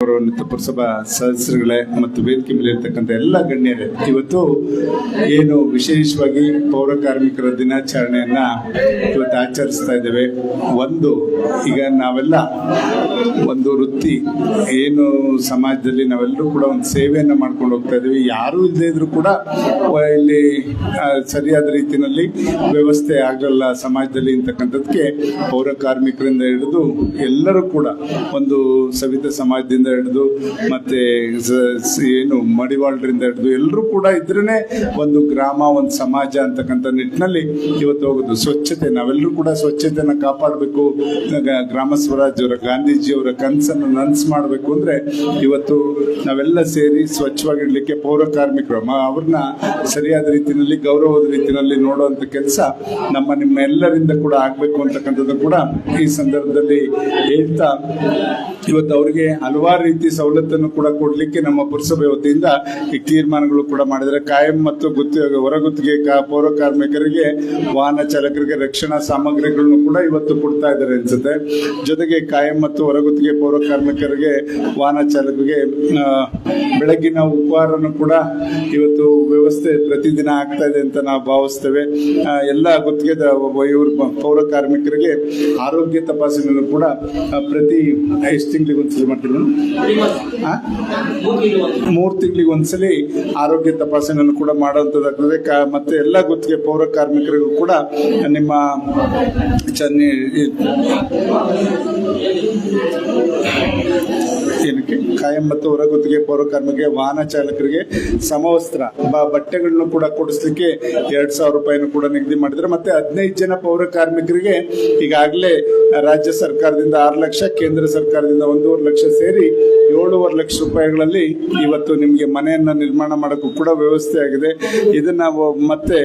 ಗೌರವಾನ್ವಿತ ಪುರಸಭಾ ಸದಸ್ಯರುಗಳೇ ಮತ್ತು ವೇದಿಕೆ ಮೇಲೆ ಇರ್ತಕ್ಕಂಥ ಎಲ್ಲ ಗಣ್ಯರೇ, ಇವತ್ತು ಏನು ವಿಶೇಷವಾಗಿ ಪೌರ ಕಾರ್ಮಿಕರ ದಿನಾಚರಣೆಯನ್ನ ಇವತ್ತು ಆಚರಿಸ್ತಾ ಇದ್ದೇವೆ. ಒಂದು, ಈಗ ನಾವೆಲ್ಲ ಒಂದು ವೃತ್ತಿ, ಏನು ಸಮಾಜದಲ್ಲಿ ನಾವೆಲ್ಲರೂ ಕೂಡ ಒಂದು ಸೇವೆಯನ್ನು ಮಾಡ್ಕೊಂಡು ಹೋಗ್ತಾ ಇದ್ದೀವಿ. ಯಾರು ಇಲ್ಲದೇ ಇದ್ರೂ ಕೂಡ ಇಲ್ಲಿ ಸರಿಯಾದ ರೀತಿಯಲ್ಲಿ ವ್ಯವಸ್ಥೆ ಆಗಲ್ಲ ಸಮಾಜದಲ್ಲಿ ಅಂತಕ್ಕಂಥದ್ದಕ್ಕೆ ಪೌರ ಕಾರ್ಮಿಕರಿಂದ ಹಿಡಿದು ಎಲ್ಲರೂ ಕೂಡ ಒಂದು ಸವಿತ ಸಮಾಜದಿಂದ ಹಿಡಿದು ಮತ್ತೆ ಏನು ಮಡಿವಾಳರಿಂದ ಹಿಡಿದು ಎಲ್ಲರೂ ಕೂಡ ಇದ್ರೇನೆ ಒಂದು ಗ್ರಾಮ, ಒಂದು ಸಮಾಜ ಅಂತಕ್ಕಂಥ ನಿಟ್ಟಿನಲ್ಲಿ ಇವತ್ತು ಹೋಗೋದು. ಸ್ವಚ್ಛತೆ, ನಾವೆಲ್ಲರೂ ಕೂಡ ಸ್ವಚ್ಛತೆಯನ್ನು ಕಾಪಾಡಬೇಕು. ಗ್ರಾಮ ಸ್ವರಾಜ್ ಅವರ ಗಾಂಧೀಜಿಯವರ ಕನಸನ್ನು ನನಸು ಮಾಡಬೇಕು ಅಂದರೆ ಇವತ್ತು ನಾವೆಲ್ಲ ಸೇರಿ ಸ್ವಚ್ಛವಾಗಿಡಲಿಕ್ಕೆ ಪೌರ ಕಾರ್ಮಿಕರು ಅವ್ರನ್ನ ಸರಿಯಾದ ರೀತಿಯಲ್ಲಿ, ಗೌರವದ ರೀತಿಯಲ್ಲಿ ನೋಡುವಂಥ ಕೆಲಸ ನಮ್ಮ ನಿಮ್ಮ ಎಲ್ಲರಿಂದ ಕೂಡ ಆಗಬೇಕು ಅಂತಕ್ಕಂಥದ್ದು ಕೂಡ ಈ ಸಂದರ್ಭದಲ್ಲಿ ಹೇಳ್ತಾ ಇವತ್ತು ಅವರಿಗೆ ಹಲವಾರು ರೀತಿ ಸವಲತ್ತನ್ನು ಕೂಡ ಕೊಡಲಿಕ್ಕೆ ನಮ್ಮ ಪುರಸಭೆ ವತಿಯಿಂದ ಈ ತೀರ್ಮಾನಗಳು ಕೂಡ ಮಾಡಿದರೆ ಕಾಯಂ ಮತ್ತು ಗುತ್ತಿ ಹೊರಗುತ್ತಿಗೆ ಪೌರ ಕಾರ್ಮಿಕರಿಗೆ, ವಾಹನ ಚಾಲಕರಿಗೆ ರಕ್ಷಣಾ ಸಾಮಗ್ರಿಗಳನ್ನು ಕೂಡ ಇವತ್ತು ಕೊಡ್ತಾ ಇದ್ದಾರೆ ಅನ್ಸುತ್ತೆ. ಜೊತೆಗೆ ಕಾಯಂ ಮತ್ತು ಹೊರಗುತ್ತಿಗೆ ಪೌರ ಕಾರ್ಮಿಕರಿಗೆ, ವಾಹನ ಚಾಲಕರಿಗೆ ಬೆಳಗಿನ ಉಪಹಾರನು ಕೂಡ ಇವತ್ತು ವ್ಯವಸ್ಥೆ ಪ್ರತಿದಿನ ಆಗ್ತಾ ಇದೆ ಅಂತ ನಾವು ಭಾವಿಸ್ತೇವೆ. ಎಲ್ಲ ಗುತ್ತಿಗೆದ ಇವರು ಪೌರ ಕಾರ್ಮಿಕರಿಗೆ ಆರೋಗ್ಯ ತಪಾಸಣೆಯನ್ನು ಕೂಡ ಪ್ರತಿ ಎಷ್ಟು ತಿಂಗಳಿಗೆ ಒಂದ್ಸಲಿ ಮಾಡ್ತೀವಿ? ಮೂರು ತಿಂಗಳಿಗೆ ಒಂದ್ಸಲಿ ಆರೋಗ್ಯ ತಪಾಸಣೆಯನ್ನು ಕೂಡ ಮಾಡುವಂಥದ್ದಾಗ್ತದೆ. ಮತ್ತೆ ಎಲ್ಲ ಗುತ್ತಿಗೆ ಪೌರ ಕಾರ್ಮಿಕರಿಗೂ ಕೂಡ ನಿಮ್ಮ ಚನ್ನಿ ಏನಕ್ಕೆ ಕಾಯಂ ಮತ್ತು ಹೊರಗುತ್ತಿಗೆ ಪೌರ ವಾಹನ ಚಾಲಕರಿಗೆ ಸಮವಸ್ತ್ರ. ಬಟ್ಟೆಗಳನ್ನು ಕೂಡ ಕೊಡಿಸ್ಲಿಕ್ಕೆ ಎರಡ್ ಸಾವಿರ ರೂಪಾಯಿನ ಕೂಡ ನಿಗದಿ ಮಾಡಿದ್ರೆ. ಮತ್ತೆ ಹದಿನೈದು ಜನ ಪೌರ ಕಾರ್ಮಿಕರಿಗೆ ಈಗಾಗಲೇ ರಾಜ್ಯ ಸರ್ಕಾರದಿಂದ ಆರು ಲಕ್ಷ, ಕೇಂದ್ರ ಸರ್ಕಾರದಿಂದ ಒಂದೂವರೆ ಲಕ್ಷ ಸೇರಿ ಏಳೂವರೆ ಲಕ್ಷ ರೂಪಾಯಿಗಳಲ್ಲಿ ಇವತ್ತು ನಿಮಗೆ ಮನೆಯನ್ನು ನಿರ್ಮಾಣ ಮಾಡೋಕ್ಕೂ ಕೂಡ ವ್ಯವಸ್ಥೆ ಆಗಿದೆ. ಇದನ್ನ ಮತ್ತೆ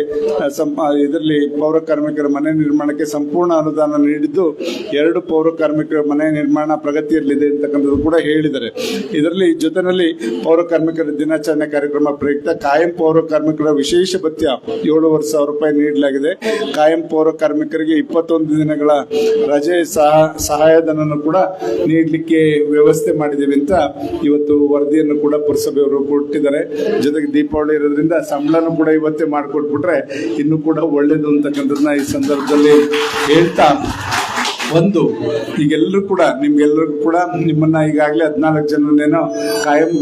ಇದರಲ್ಲಿ ಪೌರ ಕಾರ್ಮಿಕರ ಮನೆ ನಿರ್ಮಾಣಕ್ಕೆ ಸಂಪೂರ್ಣ ಅನುದಾನ ನೀಡಿದ್ದು ಎರಡು ಪೌರ ಕಾರ್ಮಿಕರ ಮನೆ ನಿರ್ಮಾಣ ಪ್ರಗತಿಯಲ್ಲಿದೆ ಅಂತಕ್ಕಂಥದ್ದು ಕೂಡ ಹೇಳಿದ್ದಾರೆ. ಇದರಲ್ಲಿ ಜೊತೆಯಲ್ಲಿ ಪೌರ ಕಾರ್ಮಿಕರ ದಿನಾಚರಣೆ ಕಾರ್ಯಕ್ರಮ ಪ್ರಯುಕ್ತ ಕಾಯಂ ಪೌರ ಕಾರ್ಮಿಕರ ವಿಶೇಷ ಭತ್ಯ ಏಳುವರೆ ಸಾವಿರ ರೂಪಾಯಿ ನೀಡಲಾಗಿದೆ. ಕಾಯಂ ಪೌರ ಕಾರ್ಮಿಕರಿಗೆ ಇಪ್ಪತ್ತೊಂದು ದಿನಗಳ ರಜೆ ಸಹ ಸಹಾಯಧನವನ್ನು ಕೂಡ ನೀಡಲಿಕ್ಕೆ ವ್ಯವಸ್ಥೆ ಮಾಡಿದ್ದೀವಿ ಅಂತ ಇವತ್ತು ವರದಿಯನ್ನು ಕೂಡ ಪುರಸಭೆಯವರು ಕೊಟ್ಟಿದ್ದಾರೆ. ಜೊತೆಗೆ ದೀಪಾವಳಿ ಇರೋದ್ರಿಂದ ಸಂಬಳನೂ ಕೂಡ ಇವತ್ತೇ ಮಾಡಿಕೊಟ್ಬಿಟ್ರೆ ಇನ್ನೂ ಕೂಡ ಒಳ್ಳೇದು ಅಂತಕ್ಕಂಥದ್ದನ್ನ ಈ ಸಂದರ್ಭದಲ್ಲಿ ಹೇಳ್ತಾ ಒಂದು. ಈಗೆಲ್ಲರೂ ಕೂಡ, ನಿಮ್ಗೆಲ್ಲರಿಗೂ ಕೂಡ, ನಿಮ್ಮನ್ನ ಈಗಾಗಲೇ ಹದಿನಾಲ್ಕು ಜನರನ್ನೇನೋ ಕಾಯಂ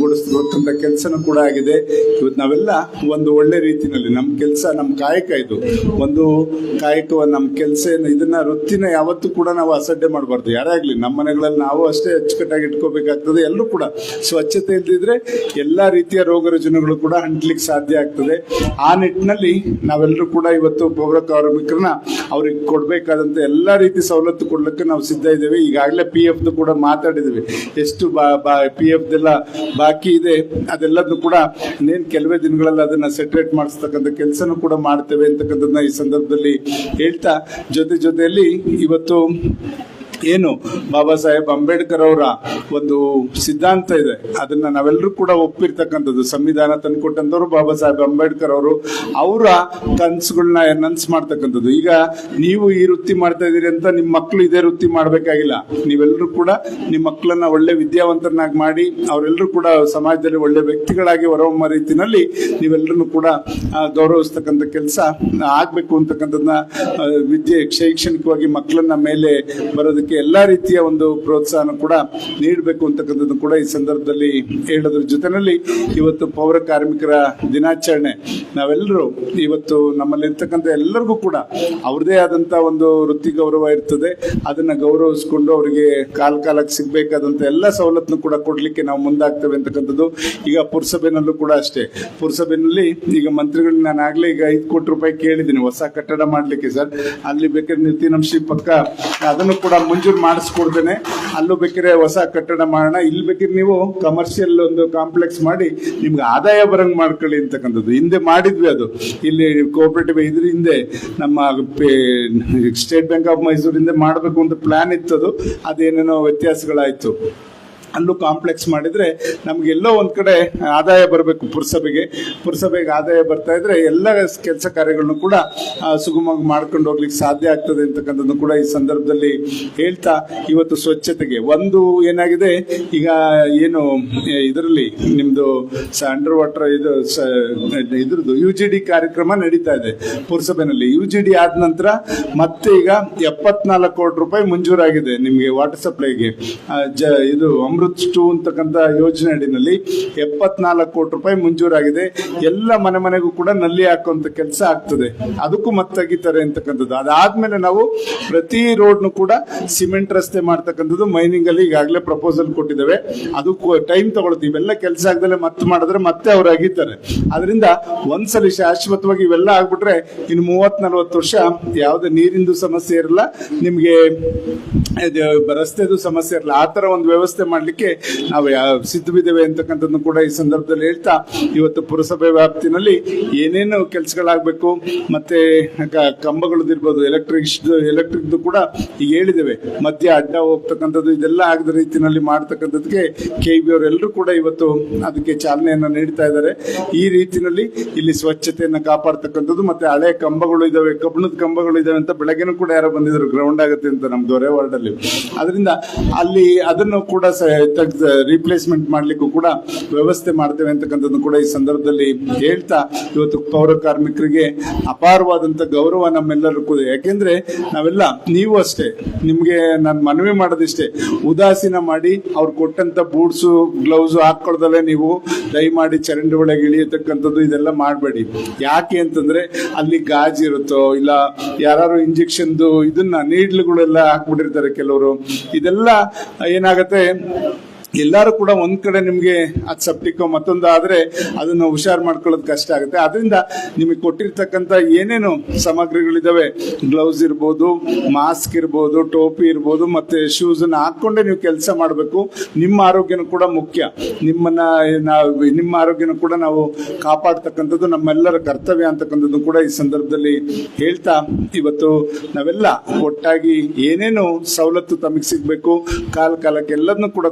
ಗೊಳಿಸ್ತಕ್ಕಂಥ ಕೆಲಸನೂ ಕೂಡ ಆಗಿದೆ. ಇವತ್ತು ನಾವೆಲ್ಲ ಒಂದು ಒಳ್ಳೆ ರೀತಿಯಲ್ಲಿ ನಮ್ಮ ಕೆಲಸ ನಮ್ಮ ಕಾಯಕ ಇದು. ಒಂದು ಕಾಯಕ ನಮ್ಮ ಕೆಲಸ ಇದನ್ನ ವೃತ್ತಿನ ಯಾವತ್ತೂ ಕೂಡ ನಾವು ಅಸಡ್ಡೆ ಮಾಡಬಾರ್ದು. ಯಾರೇ ಆಗಲಿ ನಮ್ಮ ಮನೆಗಳಲ್ಲಿ ನಾವು ಅಷ್ಟೇ ಅಚ್ಚುಕಟ್ಟಾಗಿ ಇಟ್ಕೋಬೇಕಾಗ್ತದೆ. ಎಲ್ಲರೂ ಕೂಡ ಸ್ವಚ್ಛತೆ ಇಲ್ದಿದ್ರೆ ಎಲ್ಲಾ ರೀತಿಯ ರೋಗ ರುಜಿನಗಳು ಕೂಡ ಹಂಟ್ಲಿಕ್ಕೆ ಸಾಧ್ಯ ಆಗ್ತದೆ. ಆ ನಿಟ್ಟಿನಲ್ಲಿ ನಾವೆಲ್ಲರೂ ಕೂಡ ಇವತ್ತು ಪೌರ ಕಾರ್ಮಿಕರನ್ನ ಅವ್ರಿಗೆ ಕೊಡ್ಬೇಕಾದಂತ ಎಲ್ಲಾ ರೀತಿ ಸವಲತ್ತು ಕೊಡ್ಲಿಕ್ಕೆ ನಾವು ಸಿದ್ಧ ಇದ್ದೇವೆ. ಈಗಾಗಲೇ ಪಿ ಎಫ್ ಕೂಡ ಮಾತಾಡಿದ್ವಿ ಎಷ್ಟು ಪಿ ಎಫ್ ಎಲ್ಲ ಬಾಕಿ ಇದೆ, ಅದೆಲ್ಲದನ್ನು ಕೂಡ ಇನ್ನೇನು ಕೆಲವೇ ದಿನಗಳಲ್ಲಿ ಅದನ್ನ ಸೆಟ್ರೇಟ್ ಮಾಡಿಸ್ತಕ್ಕಂಥ ಕೆಲಸನೂ ಕೂಡ ಮಾಡ್ತೇವೆ ಅಂತಕ್ಕಂಥದ್ದನ್ನ ಈ ಸಂದರ್ಭದಲ್ಲಿ ಹೇಳ್ತಾ, ಜೊತೆ ಜೊತೆಯಲ್ಲಿ ಇವತ್ತು ಏನು? ಬಾಬಾ ಸಾಹೇಬ್ ಅಂಬೇಡ್ಕರ್ ಅವರ ಒಂದು ಸಿದ್ಧಾಂತ ಇದೆ. ಅದನ್ನ ನಾವೆಲ್ಲರೂ ಕೂಡ ಒಪ್ಪಿರ್ತಕ್ಕಂಥದ್ದು. ಸಂವಿಧಾನ ತಂದುಕೊಟ್ಟಂತವ್ರು ಬಾಬಾ ಸಾಹೇಬ್ ಅಂಬೇಡ್ಕರ್ ಅವರು. ಅವರ ಕನಸುಗಳನ್ನ ನನ್ಸ್ ಮಾಡ್ತಕ್ಕಂಥದ್ದು. ಈಗ ನೀವು ಈ ವೃತ್ತಿ ಮಾಡ್ತಾ ಇದ್ದೀರಿ ಅಂತ ನಿಮ್ಮ ಮಕ್ಕಳು ಇದೇ ವೃತ್ತಿ ಮಾಡ್ಬೇಕಾಗಿಲ್ಲ. ನೀವೆಲ್ಲರೂ ಕೂಡ ನಿಮ್ಮ ಮಕ್ಕಳನ್ನ ಒಳ್ಳೆ ವಿದ್ಯಾವಂತರನ್ನಾಗಿ ಮಾಡಿ ಅವರೆಲ್ಲರೂ ಕೂಡ ಸಮಾಜದಲ್ಲಿ ಒಳ್ಳೆ ವ್ಯಕ್ತಿಗಳಾಗಿ ಹೊರಹೊಮ್ಮ ರೀತಿನಲ್ಲಿ ನೀವೆಲ್ಲರೂ ಕೂಡ ಗೌರವಿಸ್ತಕ್ಕಂಥ ಕೆಲಸ ಆಗ್ಬೇಕು ಅಂತಕ್ಕಂಥದ್ದನ್ನ ವಿದ್ಯೆ ಶೈಕ್ಷಣಿಕವಾಗಿ ಮಕ್ಕಳನ್ನ ಮೇಲೆ ಬರೋದಕ್ಕೆ ಎಲ್ಲಾ ರೀತಿಯ ಒಂದು ಪ್ರೋತ್ಸಾಹನ ಕೂಡ ನೀಡಬೇಕು ಅಂತಕ್ಕಂಥದ್ದು ಕೂಡ ಈ ಸಂದರ್ಭದಲ್ಲಿ ಹೇಳೋದ್ರ ಜೊತೆಯಲ್ಲಿ ಇವತ್ತು ಪೌರ ಕಾರ್ಮಿಕರ ದಿನಾಚರಣೆ. ನಾವೆಲ್ಲರೂ ಇವತ್ತು ನಮ್ಮಲ್ಲಿ ಇರ್ತಕ್ಕಂಥ ಎಲ್ಲರಿಗೂ ಕೂಡ ಅವ್ರದೇ ಆದಂತ ಒಂದು ವೃತ್ತಿ ಗೌರವ ಇರ್ತದೆ. ಅದನ್ನ ಗೌರವಿಸ್ಕೊಂಡು ಅವರಿಗೆ ಕಾಲ ಕಾಲಕ್ಕೆ ಸಿಗಬೇಕಾದಂಥ ಎಲ್ಲ ಸವಲತ್ತನ್ನು ಕೂಡ ಕೊಡಲಿಕ್ಕೆ ನಾವು ಮುಂದಾಗ್ತೇವೆ ಅಂತಕ್ಕಂಥದ್ದು ಈಗ ಪುರಸಭೆನಲ್ಲೂ ಕೂಡ ಅಷ್ಟೇ. ಪುರಸಭೆನಲ್ಲಿ ಈಗ ಮಂತ್ರಿಗಳನ್ನ ನಾನು ಆಗಲೇ ಈಗ ಐದು ಕೋಟಿ ರೂಪಾಯಿ ಕೇಳಿದ್ದೀನಿ. ಹೊಸ ಕಟ್ಟಡ ಮಾಡ್ಲಿಕ್ಕೆ ಸರ್. ಅಲ್ಲಿ ಬೇಕಾದ್ರೆ ನಿತಿನಂಶಿ ಪಕ್ಕ ಅದನ್ನು ಕೂಡ ಮಂಜೂರು ಮಾಡಿಸ್ಕೊಡ್ತೇನೆ. ಅಲ್ಲೂ ಬೇಕಿದ್ರೆ ಹೊಸ ಕಟ್ಟಡ ಮಾಡೋಣ. ಇಲ್ಲಿ ಬೇಕಿದ್ರೆ ನೀವು ಕಮರ್ಷಿಯಲ್ ಒಂದು ಕಾಂಪ್ಲೆಕ್ಸ್ ಮಾಡಿ ನಿಮ್ಗೆ ಆದಾಯ ಬರಂಗ್ ಮಾಡ್ಕೊಳ್ಳಿ ಅಂತಕ್ಕಂಥದ್ದು. ಹಿಂದೆ ಮಾಡಿದ್ವಿ ಅದು. ಇಲ್ಲಿ ಕೋಆಪರೇಟಿವ್ ಇದ್ರ ಹಿಂದೆ ನಮ್ಮ ಸ್ಟೇಟ್ ಬ್ಯಾಂಕ್ ಆಫ್ ಮೈಸೂರಿಂದ ಮಾಡಬೇಕು ಅಂತ ಪ್ಲಾನ್ ಇತ್ತು ಅದು ಅದೇನೇನೋ ವ್ಯತ್ಯಾಸಗಳಾಯ್ತು. ಅಲ್ಲೂ ಕಾಂಪ್ಲೆಕ್ಸ್ ಮಾಡಿದರೆ ನಮಗೆಲ್ಲೋ ಒಂದು ಕಡೆ ಆದಾಯ ಬರಬೇಕು ಪುರಸಭೆಗೆ. ಪುರಸಭೆಗೆ ಆದಾಯ ಬರ್ತಾ ಇದ್ರೆ ಎಲ್ಲ ಕೆಲಸ ಕಾರ್ಯಗಳನ್ನು ಕೂಡ ಸುಗಮವಾಗಿ ಮಾಡ್ಕೊಂಡು ಹೋಗ್ಲಿಕ್ಕೆ ಸಾಧ್ಯ ಆಗ್ತದೆ ಅಂತಕ್ಕಂಥದ್ದು ಕೂಡ ಈ ಸಂದರ್ಭದಲ್ಲಿ ಹೇಳ್ತಾ ಇವತ್ತು ಸ್ವಚ್ಛತೆಗೆ. ಒಂದು ಏನಾಗಿದೆ, ಈಗ ಏನು ಇದರಲ್ಲಿ ನಿಮ್ದು ಅಂಡರ್ ವಾಟರ್ ಇದು ಸ- ಇದ್ರದ್ದು ಯು ಜಿ ಡಿ ಕಾರ್ಯಕ್ರಮ ನಡೀತಾ ಇದೆ ಪುರಸಭೆನಲ್ಲಿ. ಯು ಜಿ ಡಿ ಆದ ನಂತರ ಮತ್ತೆ ಈಗ ಎಪ್ಪತ್ನಾಲ್ಕು ಕೋಟಿ ರೂಪಾಯಿ ಮಂಜೂರಾಗಿದೆ ನಿಮಗೆ ವಾಟರ್ ಸಪ್ಲೈಗೆ ಜ, ಇದು ಅಮೃತ್ ಟೂ ಅಂತಕ್ಕಂಥ ಯೋಜನೆ ಅಡಿನಲ್ಲಿ ಎಪ್ಪತ್ನಾಲ್ಕು ಕೋಟಿ ರೂಪಾಯಿ ಮಂಜೂರಾಗಿದೆ. ಎಲ್ಲ ಮನೆ ಮನೆಗೂ ಕೂಡ ನಲ್ಲಿ ಹಾಕುವಂತ ಕೆಲಸ ಆಗ್ತದೆ. ಅದಕ್ಕೂ ಮತ್ತೆ ಅಂತಕ್ಕಂಥದ್ದು. ಅದಾದ್ಮೇಲೆ ನಾವು ಪ್ರತಿ ರೋಡ್ನು ಕೂಡ ಸಿಮೆಂಟ್ ರಸ್ತೆ ಮಾಡ್ತಕ್ಕಂಥದ್ದು ಮೈನಿಂಗ್ ಅಲ್ಲಿ ಈಗಾಗಲೇ ಪ್ರಪೋಸಲ್ ಕೊಟ್ಟಿದ್ದೇವೆ. ಅದು ಟೈಮ್ ತಗೊಳ್ತೀವಿ ಇವೆಲ್ಲ ಕೆಲಸ ಆಗದಲ್ಲೇ ಮತ್ತೆ ಮಾಡಿದ್ರೆ ಮತ್ತೆ ಅವ್ರು ಅಗಿತಾರೆ. ಅದರಿಂದ ಒಂದ್ಸಲಿ ಶಾಶ್ವತವಾಗಿ ಇವೆಲ್ಲ ಆಗ್ಬಿಟ್ರೆ ಇನ್ನು ಮೂವತ್ ನಲ್ವತ್ತು ವರ್ಷ ಯಾವುದೇ ನೀರಿಂದು ಸಮಸ್ಯೆ ಇರಲ್ಲ. ನಿಮ್ಗೆ ರಸ್ತೆದು ಸಮಸ್ಯೆ ಇರಲ್ಲ. ಆ ತರ ಒಂದು ವ್ಯವಸ್ಥೆ ಮಾಡ್ಲಿಕ್ಕೆ ನಾವು ಯಾ- ಸಿದ್ಧವಿದ್ದೇವೆ ಅಂತಕ್ಕಂಥದ್ದು ಕೂಡ ಈ ಸಂದರ್ಭದಲ್ಲಿ ಹೇಳ್ತಾ, ಇವತ್ತು ಪುರಸಭೆ ವ್ಯಾಪ್ತಿನಲ್ಲಿ ಏನೇನು ಕೆಲಸಗಳಾಗಬೇಕು, ಮತ್ತೆ ಕಂಬಗಳದಿರ್ಬೋದು ಎಲೆಕ್ಟ್ರಿಕ್ ಎಲೆಕ್ಟ್ರಿಕ್ದು ಕೂಡ ಈಗ ಹೇಳಿದ್ದೇವೆ. ಮಧ್ಯ ಅಡ್ಡ ಹೋಗ್ತಕ್ಕಂಥದ್ದು ಇದೆಲ್ಲ ಆಗದ ರೀತಿಯಲ್ಲಿ ಮಾಡ್ತಕ್ಕಂಥದ್ದಕ್ಕೆ ಕೆ ಬಿ ಅವರೆಲ್ಲರೂ ಕೂಡ ಇವತ್ತು ಅದಕ್ಕೆ ಚಾಲನೆಯನ್ನು ನೀಡ್ತಾ ಇದ್ದಾರೆ. ಈ ರೀತಿಯಲ್ಲಿ ಇಲ್ಲಿ ಸ್ವಚ್ಛತೆಯನ್ನು ಕಾಪಾಡ್ತಕ್ಕಂಥದ್ದು ಮತ್ತೆ ಹಳೆ ಕಂಬಗಳು ಇದಾವೆ ಕಬ್ಬಣದ ಕಂಬಗಳು ಇದಾವೆ ಅಂತ ಬೆಳಗ್ಗೆನೂ ಕೂಡ ಯಾರೋ ಬಂದಿದ್ರು ಗ್ರೌಂಡ್ ಆಗುತ್ತೆ ಅಂತ ನಮ್ ದೊರೆ ವಾರ್ಡ್ ಅಲ್ಲಿ. ಅದರಿಂದ ಅಲ್ಲಿ ಅದನ್ನು ಕೂಡ ರೀಪ್ಲೇಸ್ಮೆಂಟ್ ಮಾಡ್ಲಿಕ್ಕೂ ಕೂಡ ವ್ಯವಸ್ಥೆ ಮಾಡ್ತೇವೆ ಅಂತಕ್ಕಂಥದ್ದು ಕೂಡ ಈ ಸಂದರ್ಭದಲ್ಲಿ ಹೇಳ್ತಾ ಇವತ್ತು ಪೌರ ಕಾರ್ಮಿಕರಿಗೆ ಅಪಾರವಾದಂತ ಗೌರವ ನಮ್ಮೆಲ್ಲರೂ ಕೂಡ. ಯಾಕೆಂದ್ರೆ ನಾವೆಲ್ಲ ನೀವು ಅಷ್ಟೇ, ನಿಮ್ಗೆ ನಾನು ಮನವಿ ಮಾಡೋದಿಷ್ಟೇ. ಉದಾಸೀನ ಮಾಡಿ ಅವ್ರು ಕೊಟ್ಟಂತ ಬೂಟ್ಸು, ಗ್ಲೌಸು ಹಾಕೊಳ್ದಲ್ಲೇ ನೀವು ದಯಮಾಡಿ ಚರಂಡಿ ಒಳಗೆ ಇಳಿಯತಕ್ಕಂಥದ್ದು ಇದೆಲ್ಲ ಮಾಡಬೇಡಿ. ಯಾಕೆ ಅಂತಂದ್ರೆ ಅಲ್ಲಿ ಗಾಜ್ ಇರುತ್ತೋ, ಇಲ್ಲ ಯಾರು ಇಂಜೆಕ್ಷನ್ದು ಇದನ್ನ ನೀಡ್ಲುಗಳೆಲ್ಲ ಹಾಕ್ಬಿಟ್ಟಿರ್ತಾರೆ ಕೆಲವರು. ಇದೆಲ್ಲ ಏನಾಗತ್ತೆ ಎಲ್ಲರೂ ಕೂಡ ಒಂದ್ ಕಡೆ ನಿಮ್ಗೆ ಅದ್ ಸಪ್ಟಿಕ್ ಮತ್ತೊಂದು ಆದ್ರೆ ಅದನ್ನ ಹುಷಾರ್ ಮಾಡ್ಕೊಳ್ಳೋದು ಕಷ್ಟ ಆಗುತ್ತೆ. ಅದರಿಂದ ನಿಮಗೆ ಕೊಟ್ಟಿರ್ತಕ್ಕಂಥ ಏನೇನು ಸಾಮಗ್ರಿಗಳಿದಾವೆ? ಗ್ಲೌಸ್ ಇರ್ಬೋದು ಮಾಸ್ಕ್ ಇರ್ಬೋದು, ಟೋಪಿ ಇರ್ಬೋದು, ಮತ್ತೆ ಶೂಸ್ ಅನ್ನ ಹಾಕೊಂಡೆ ನೀವು ಕೆಲಸ ಮಾಡಬೇಕು. ನಿಮ್ಮ ಆರೋಗ್ಯನೂ ಕೂಡ ಮುಖ್ಯ. ನಿಮ್ಮನ್ನ ನಾವು, ನಿಮ್ಮ ಆರೋಗ್ಯನೂ ಕೂಡ ನಾವು ಕಾಪಾಡ್ತಕ್ಕಂಥದ್ದು ನಮ್ಮೆಲ್ಲರ ಕರ್ತವ್ಯ ಅಂತಕ್ಕಂಥದ್ದು ಕೂಡ ಈ ಸಂದರ್ಭದಲ್ಲಿ ಹೇಳ್ತಾ ಇವತ್ತು ನಾವೆಲ್ಲ ಒಟ್ಟಾಗಿ ಏನೇನು ಸವಲತ್ತು ತಮಗೆ ಸಿಗ್ಬೇಕು, ಕಾಲ ಕಾಲಕ್ಕೆ ಎಲ್ಲದನ್ನು ಕೂಡ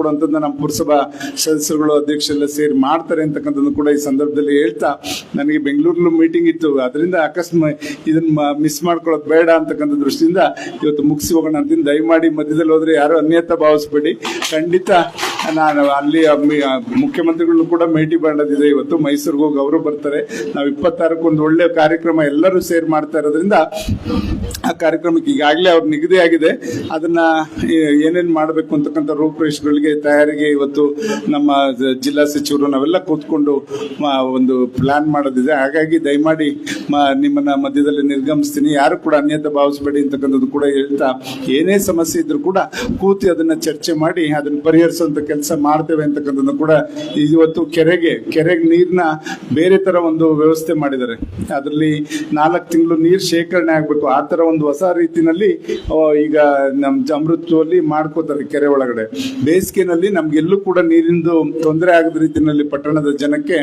ಒದಗಿಸ್ಕೊಡುವಂಥದ್ದು ನಮ್ಮ ಪುರಸಭಾ ಸದಸ್ಯರುಗಳು, ಅಧ್ಯಕ್ಷರೆಲ್ಲ ಸೇರಿ ಮಾಡ್ತಾರೆ ಅಂತಕ್ಕಂಥದ್ದು ಕೂಡ ಈ ಸಂದರ್ಭದಲ್ಲಿ ಹೇಳ್ತಾ ನನಗೆ ಬೆಂಗಳೂರಲ್ಲೂ ಮೀಟಿಂಗ್ ಇತ್ತು. ಅದರಿಂದ ಅಕಸ್ಮಾತ್ ಇದನ್ನ ಮಿಸ್ ಮಾಡ್ಕೊಳ್ಳೋದು ಬೇಡ ಅಂತಕ್ಕಂಥ ದೃಷ್ಟಿಯಿಂದ ಇವತ್ತು ಮುಗಿಸಿ ಹೋಗೋಣ ಅಂತೀನಿ ದಯಮಾಡಿ ಮಧ್ಯದಲ್ಲಿ ಹೋದರೆ ಯಾರು ಅನ್ಯತಾ ಭಾವಿಸ್ಬೇಡಿ. ಖಂಡಿತ ನಾನು ಅಲ್ಲಿ ಮುಖ್ಯಮಂತ್ರಿಗಳು ಕೂಡ ಭೇಟಿ ಮಾಡೋದಿದೆ ಇವತ್ತು ಮೈಸೂರಿಗೆ ಹೋಗಿ ಅವರು ಬರ್ತಾರೆ. ನಾವು ಇಪ್ಪತ್ತಾರಕ್ಕೆ ಒಂದು ಒಳ್ಳೆ ಕಾರ್ಯಕ್ರಮ ಎಲ್ಲರೂ ಸೇರ್ ಮಾಡ್ತಾ ಇರೋದ್ರಿಂದ ಆ ಕಾರ್ಯಕ್ರಮಕ್ಕೆ ಈಗಾಗಲೇ ಅವ್ರು ನಿಗದಿ ಆಗಿದೆ. ಅದನ್ನ ಏನೇನು ಮಾಡಬೇಕು ಅಂತಕ್ಕಂಥ ರೂಪುರೇಷಗಳಿಗೆ ತಯಾರಿಗೆ ಇವತ್ತು ನಮ್ಮ ಜಿಲ್ಲಾ ಸಚಿವರು ನಾವೆಲ್ಲ ಕೂತ್ಕೊಂಡು ಒಂದು ಪ್ಲಾನ್ ಮಾಡೋದಿದೆ. ಹಾಗಾಗಿ ದಯಮಾಡಿ ನಿಮ್ಮನ್ನ ಮಧ್ಯದಲ್ಲಿ ನಿರ್ಗಮಿಸ್ತೀನಿ. ಯಾರು ಕೂಡ ಅನ್ಯತೆ ಭಾವಿಸಬೇಡಿ ಅಂತಕ್ಕಂಥದ್ದು ಕೂಡ ಹೇಳ್ತಾ, ಏನೇ ಸಮಸ್ಯೆ ಇದ್ರೂ ಕೂಡ ಕೂತಿ ಅದನ್ನ ಚರ್ಚೆ ಮಾಡಿ, ಅದನ್ನ ಪರಿಹರಿಸುವಂತ ಕೆಲಸ ಮಾಡ್ತೇವೆ ಅಂತಕ್ಕಂಥದ್ದು ಕೂಡ ಇವತ್ತು ಕೆರೆಗೆ ಕೆರೆಗೆ ನೀರಿನ ಬೇರೆ ತರ ಒಂದು ವ್ಯವಸ್ಥೆ ಮಾಡಿದ್ದಾರೆ. ಅದರಲ್ಲಿ ನಾಲ್ಕು ತಿಂಗಳು ನೀರು ಶೇಖರಣೆ ಆಗ್ಬೇಕು. ಆ ತರ ಒಂದು ಹೊಸ ರೀತಿನಲ್ಲಿ ಈಗ ನಮ್ ಅಮೃತಲ್ಲಿ ಮಾಡ್ಕೋತಾರೆ ಕೆರೆ ಒಳಗಡೆ. ಬೇಸಿಗೆನಲ್ಲಿ ನಮ್ಗೆಲ್ಲೂ ಕೂಡ ನೀರಿಂದು ತೊಂದರೆ ಆಗದ ರೀತಿನಲ್ಲಿ ಪಟ್ಟಣದ ಜನಕ್ಕೆ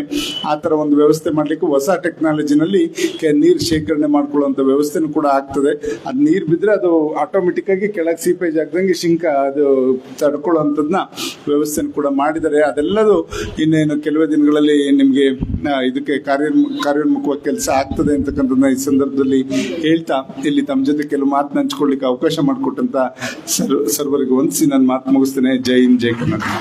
ಆ ತರ ಒಂದು ವ್ಯವಸ್ಥೆ ಮಾಡ್ಲಿಕ್ಕೆ ಹೊಸ ಟೆಕ್ನಾಲಜಿನಲ್ಲಿ ನೀರು ಶೇಖರಣೆ ಮಾಡ್ಕೊಳ್ಳುವಂತ ವ್ಯವಸ್ಥೆನೂ ಕೂಡ ಆಗ್ತದೆ. ಅದ್ ನೀರ್ ಬಿದ್ರೆ ಅದು ಆಟೋಮೆಟಿಕ್ ಆಗಿ ಕೆಳಗೆ ಸೀಪೇಜ್ ಆಗ್ದಂಗೆ ಶಿಂಕ ಅದು ತಡ್ಕೊಳ್ಳುವಂಥದ್ನ ವ್ಯವಸ್ಥೆನ ಕೂಡ ಮಾಡಿದರೆ ಅದೆಲ್ಲದು ಇನ್ನೇನು ಕೆಲವೇ ದಿನಗಳಲ್ಲಿ ನಿಮಗೆ ಇದಕ್ಕೆ ಕಾರ್ಯ ಕಾರ್ಯೋನ್ಮುಖವಾಗಿ ಕೆಲಸ ಆಗ್ತದೆ ಅಂತಕ್ಕಂಥದ್ದನ್ನ ಈ ಸಂದರ್ಭದಲ್ಲಿ ಹೇಳ್ತಾ ಇಲ್ಲಿ ತಮ್ಮ ಜೊತೆ ಕೆಲವು ಮಾತನ್ನ ಹಂಚ್ಕೊಳ್ಳಿಕ್ಕೆ ಅವಕಾಶ ಮಾಡಿಕೊಟ್ಟಂತ ಸರ್ವರಿಗೂ ವಂದಿಸಿ ನಾನು ಮಾತು ಮುಗಿಸ್ತೇನೆ. ಜೈ ಹಿಂದ್, ಜೈ ಕರ್ನಾಟಕ.